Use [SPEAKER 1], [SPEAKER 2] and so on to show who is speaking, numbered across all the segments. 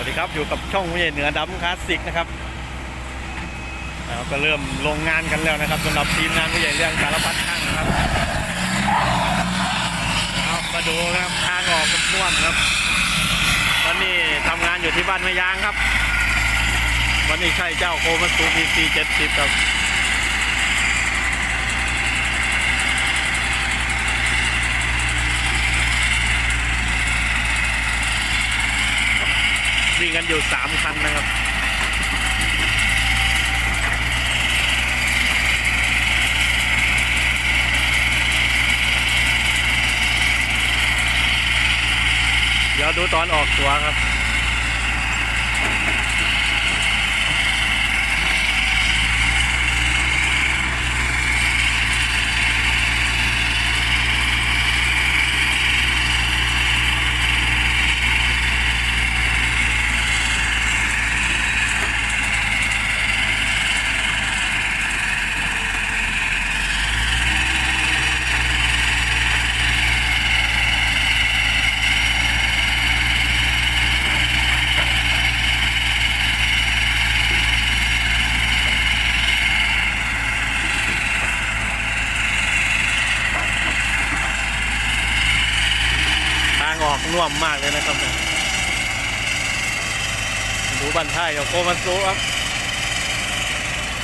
[SPEAKER 1] วัสดีครับอยู่กับช่องผู้ใหญ่เหนือดำคลาสสิกนะครับเราก็เริ่มลงงานกันแล้วนะครับสำหรับทีมงานผู้ใหญ่เรื่องสารพัดช่างนะครับเอามาดูนะครับทางออกกับม่วนครับวันนี้ทำงานอยู่ที่บ้านแม่ยางครับ วันนี้ใช่เจ้าโคมัสูพีซีเจ็ดสิบครับ วิ่งกันอยู่สามคันนะครับเดี๋ยวดูตอนออกตัวครับ วมมากเลยนะครับดูบันท้ายกับโคมาซูครับ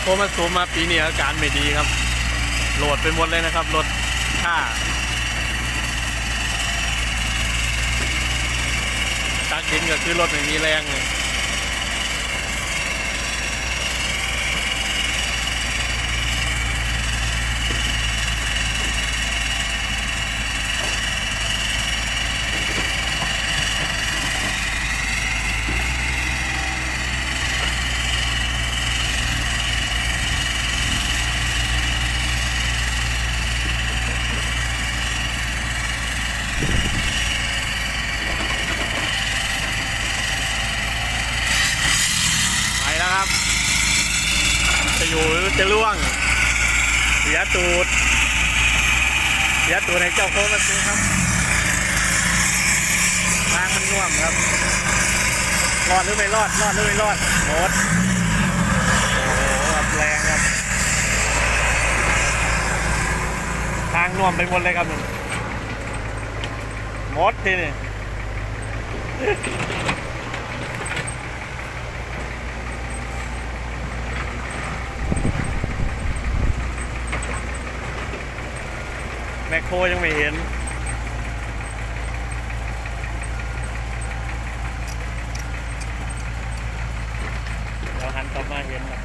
[SPEAKER 1] โคมาซูมาปีนี้อาการไม่ดีครับ โหลดไปหมดเลยนะครับ รถค่าตักดินก็คือรถไม่มีแรงเลย ไปแล้วครับ จะล่วงเสียตูดเสียตูดให้เจ้าโค้งมาซื้อครับทางมันน่วมครับ รอดหรือไม่รอด รอดหรือไม่รอดหมดโอ้โหแรงครับ ทางน่วมไปหมดเลยครับหนุ่มหมดทีนี่ คโครยังไม่เห็น เดี๋ยวหันกลับมาเห็นนะ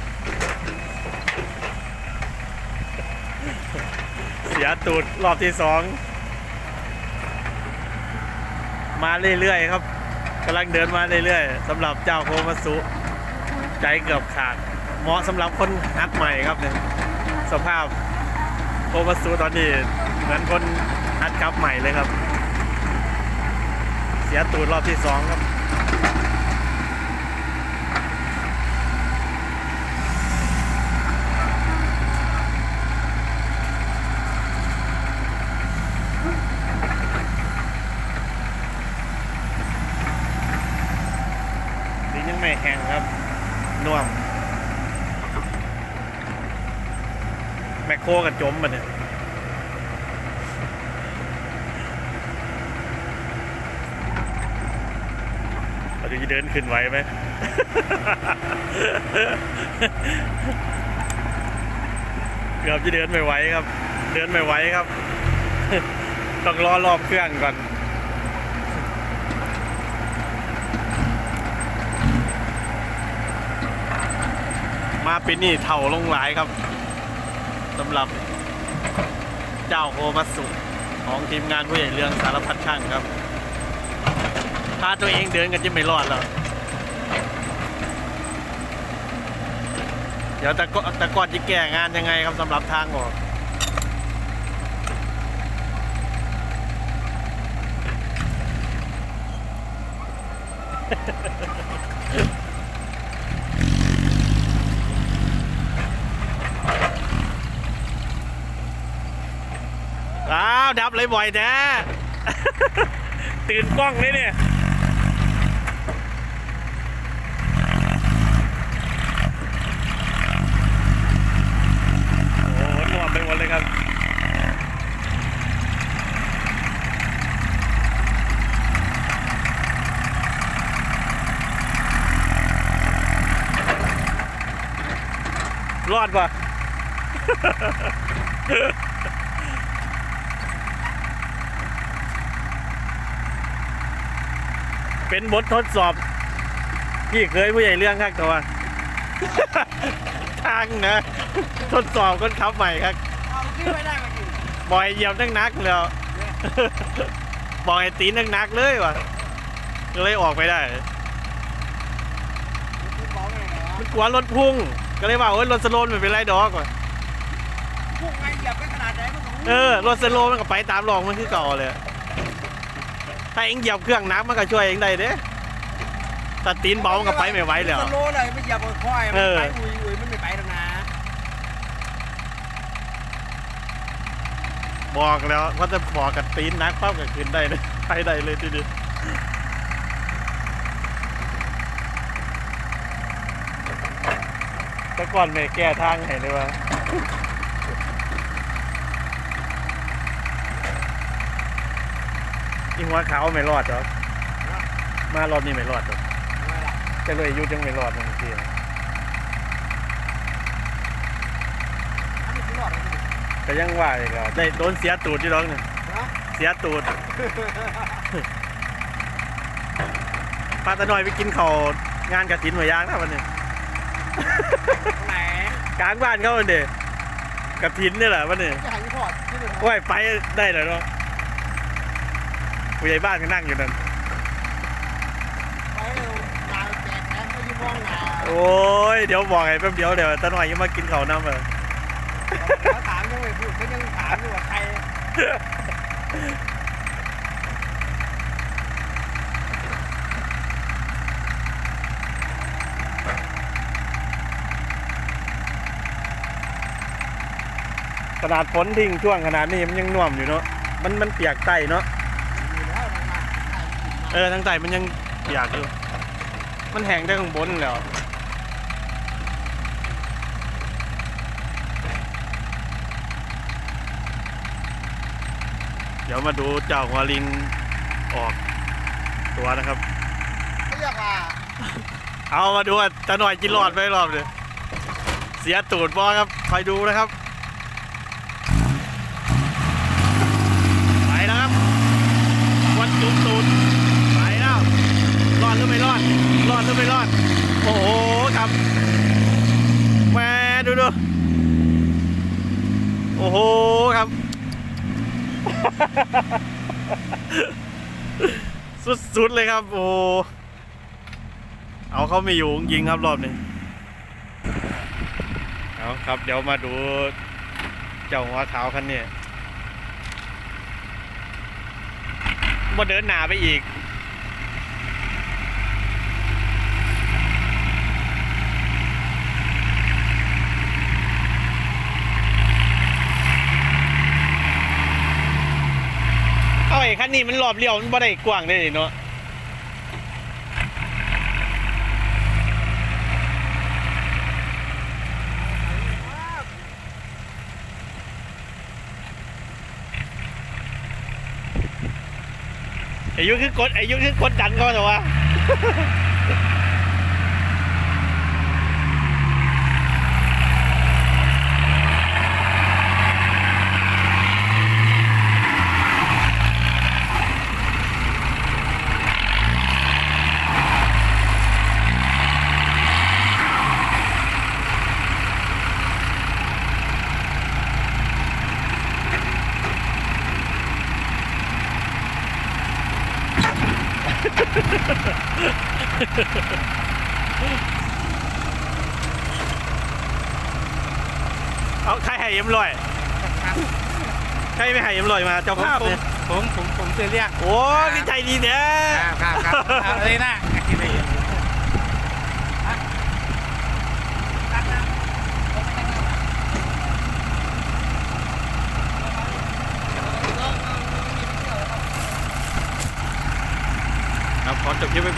[SPEAKER 1] เสียตูดรอบที่สอง มาเรื่อยๆครับกำลังเดินมาเรื่อยๆสำหรับเจ้าโคมาสุ ใจเกือบขาด เหมาะสำหรับคนฮัดใหม่ครับเนี่ยสภาพโอมาซูตอนนี้ เหมือนคนฮัดกับใหม่เลยครับ เสียตูดรอบที่สองครับยังไม่แห้งครับน่วม แมคโครกับจมมันเนี่ย เราจะเดินขึ้นไหวไหมเกือบจะเดินไม่ไหวครับ เดินไม่ไหวครับ ต้องรอรอบเครื่องก่อนมาปีนี้เท่าลงหลายครับสำหรับเจ้าโคมัตสุของทีมงานผู้ใหญ่เรืองสารพัดช่างครับ พาตัวเองเดินกันจะไม่รอดแล้วเดี๋ยวแต่ก็แต่ก่อนจะแก้งานยังไงครับสำหรับทางออกอ้าว ดับเลยบ่อยแท้ตื่นกล้องเลยเนี่ย รอดปะเป็นบททดสอบ พี่เคยผู้ใหญ่เรื่องครับตัวทางนะ ทดสอบคนขับใหม่ครับ
[SPEAKER 2] เอาขึ้นไม่ได้มากิน
[SPEAKER 1] บอยเหยียบนักนักๆแล้วบอยตีนักนักๆเลยวะก็เลยออกไปได้
[SPEAKER 2] คุณบอกไงเหรอ
[SPEAKER 1] มันกลัวรถพุ่ง ก็เลยว่าโอ้ยรถสโลนไม่เป็นไรดอกว่ะ
[SPEAKER 2] พวกไงเหยียบไปขนาดไหนมันต้อง
[SPEAKER 1] เออรถสโลนมันก็ไปตามหลองมันคือเก่าเลย ถ้าเองเหยียบเครื่องนักมันก็ช่วยเองได้เด้ถ้าตีนเบามันก็ไปไม่ไหวแล้ว
[SPEAKER 2] สโลว์เลยไม่เหยียบกับควายมัน
[SPEAKER 1] เออ
[SPEAKER 2] ไปอุ้ยอุ้ยมันไม่ไปแล้วนะ
[SPEAKER 1] บอกแล้วว่าจะบอกกับตีนนักปั๊บก็ขึ้นได้เลยไปได้เลยทีเดียว แต่ก่อนไม่แก้ทางให้เลยว่าอีหัวขาวไม่รอดหรอกมารอบนี้ไม่รอดหรอก
[SPEAKER 2] ทำไมล่ะ
[SPEAKER 1] แต่เลยอายุยังไม่รอดบางทีนะ
[SPEAKER 2] อันนี้คือรอดเลยสิ
[SPEAKER 1] ก็ยังว่าอีกอะได้โดนเสียตูดที่ร้องเนี่ย
[SPEAKER 2] ฮะ
[SPEAKER 1] เสียตูดปาตะน้อยไปกินข้าวงานกระถินหัวยางนะวันนี้
[SPEAKER 2] ไหน
[SPEAKER 1] กลางบ้านเขาเด็กระถินนี่แหละวันนี้
[SPEAKER 2] จะหายพอดที่หนึ่ง
[SPEAKER 1] โอ้ยไปได้เลยเนาะผู้ใหญ่บ้านก็นั่งอยู่นั่น
[SPEAKER 2] ไปเร็วนาแจกแขนไม่ยืมมองหนา
[SPEAKER 1] โอ้ย เดี๋ยวบอกให้แป๊บเดียวเดี๋ยวตาหน่อยยังมากินข้าวน้ำเลย
[SPEAKER 2] เขาถามยังไม่พูดเขายังถามอยู่ว่าใคร
[SPEAKER 1] ขนาดฝนทิ้งช่วงขนาดนี้มันยังน่วมอยู่เนาะมันมันเปียกไตเนาะเออทั้งไตมันยังเปียกอยู่มันแห้งได้ข้างบนแล้วเดี๋ยวมาดูเจ้าหัวลิงออกตัวนะครับ
[SPEAKER 2] เรียกว่า
[SPEAKER 1] เอามาดูว่าตาหน่อยกินหลอดไปรอบเลยเสียตูดบอครับคอยดูนะครับ ไปแล้วครับวัน จุบตูดไปแล้ว รอดหรือไม่รอด รอดหรือไม่รอด โอ้โหครับแหมดูดูโอ้โหครับ สุดๆเลยครับ โอ้เอาเขาไม่อยู่ยิงครับรอบนี้เอาครับ เดี๋ยวมาดูเจ้าหัวขาวคันนี้ มาเดินหนาไปอีก เอาไอ้คันนี้มันรอบเลี้ยวมันบ่ได้กว้างได้เนาะ อายุคือกดอายุคือกดดันเขาแต่ว่า เอาใครให้เอ็มลอยใครไม่ให้เอ็มลอยมาเจ้าภาพเนี่ย
[SPEAKER 2] ผมผมผมจะเรียก
[SPEAKER 1] โอ้ยใจดีเนี่ย
[SPEAKER 2] ครับครับครับเอาเลยนะกินเลย còn trò chơi với